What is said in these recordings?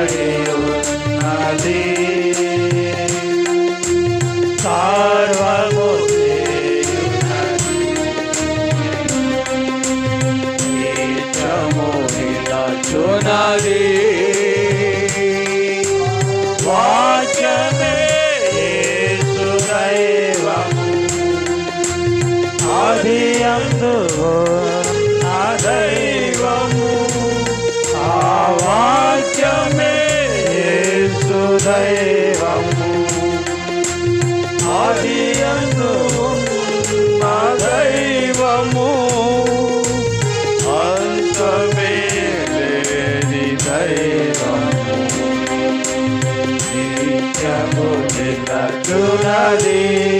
Hare Om Hare Radhe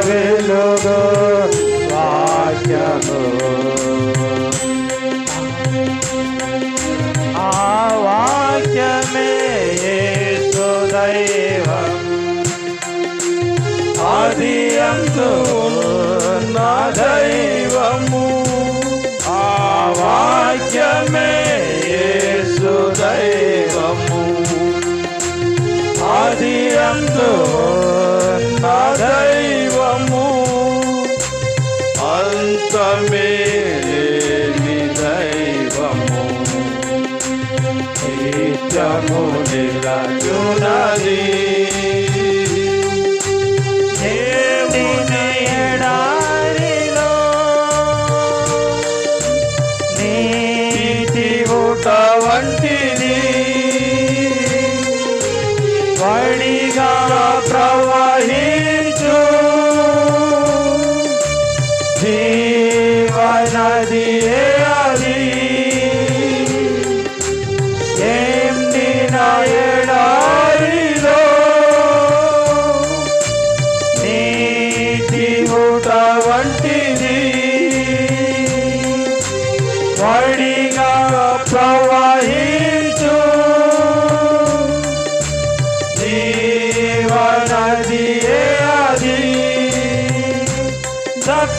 পাগল গো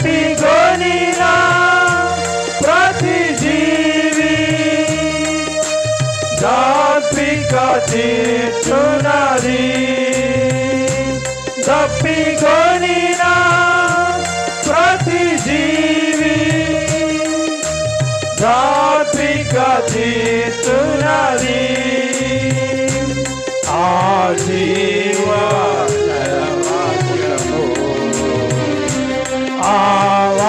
Antigonina Pratijivi Dampikati Chunari Dampigonina Pratijivi Dampikati Chunari Ajiva all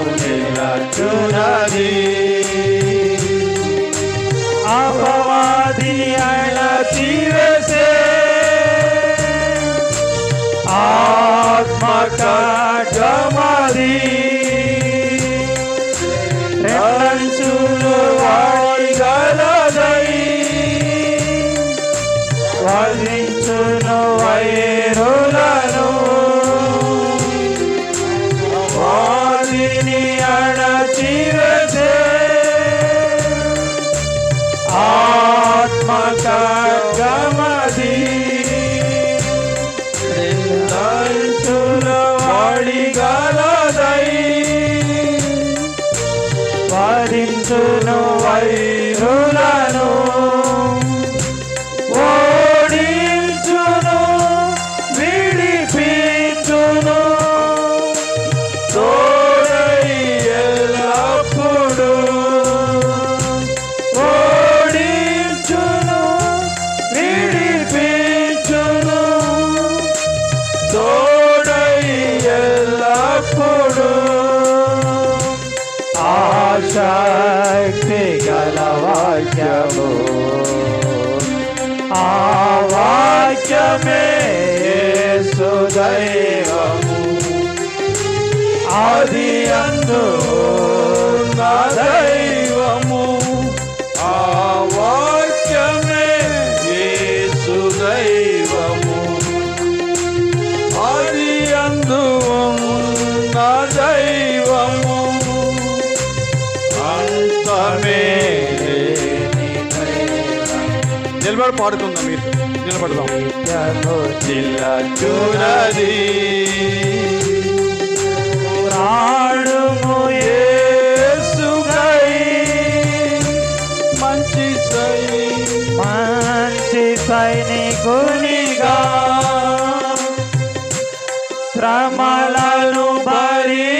સૌને ચુરાવી આપવાદી આણા જીવશે శక్తి గలవాక్యము ఆ వాక్యమే సుదైవము ఆది అందు నా దైవము. నిలబడి పాడుకుందాం మీరు. నిలబడదాం. యేసుకై మంచి సై మంచి సైనికునిగా శ్రమలను భరించుము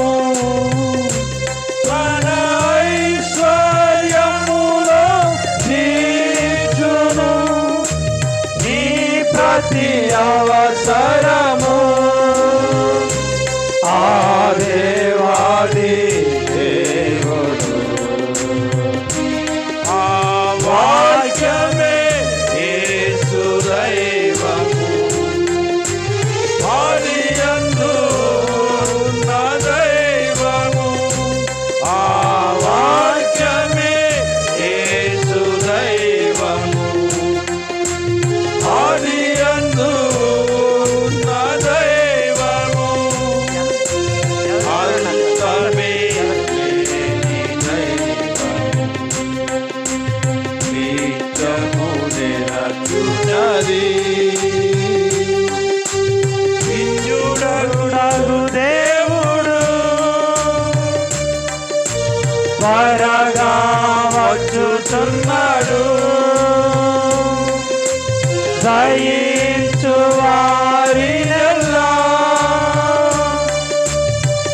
జయించు వారినెల్లా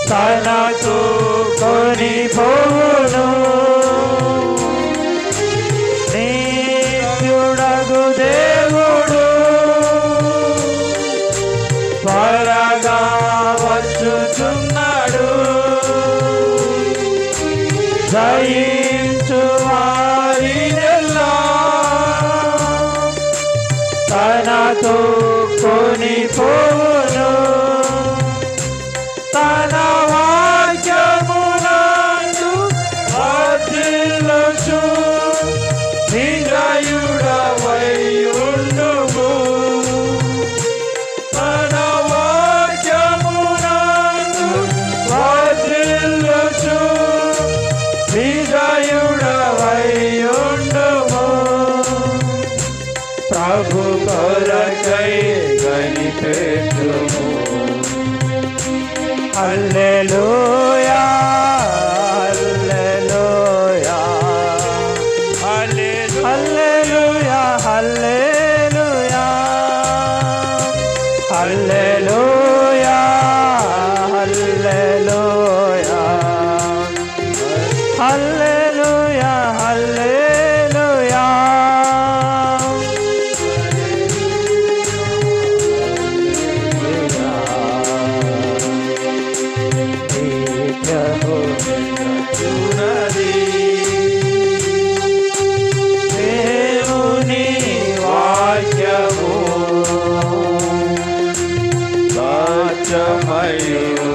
తనకు కొని పోవును. నీత్యుడగు దేవుడు. త్వరగా వచ్చుచున్నాడు. జయించు తోకొని పోను తన వాక్యమునందు అతిలచు నిజయుడవ హల్లెలూయా. ಸಮಯೂ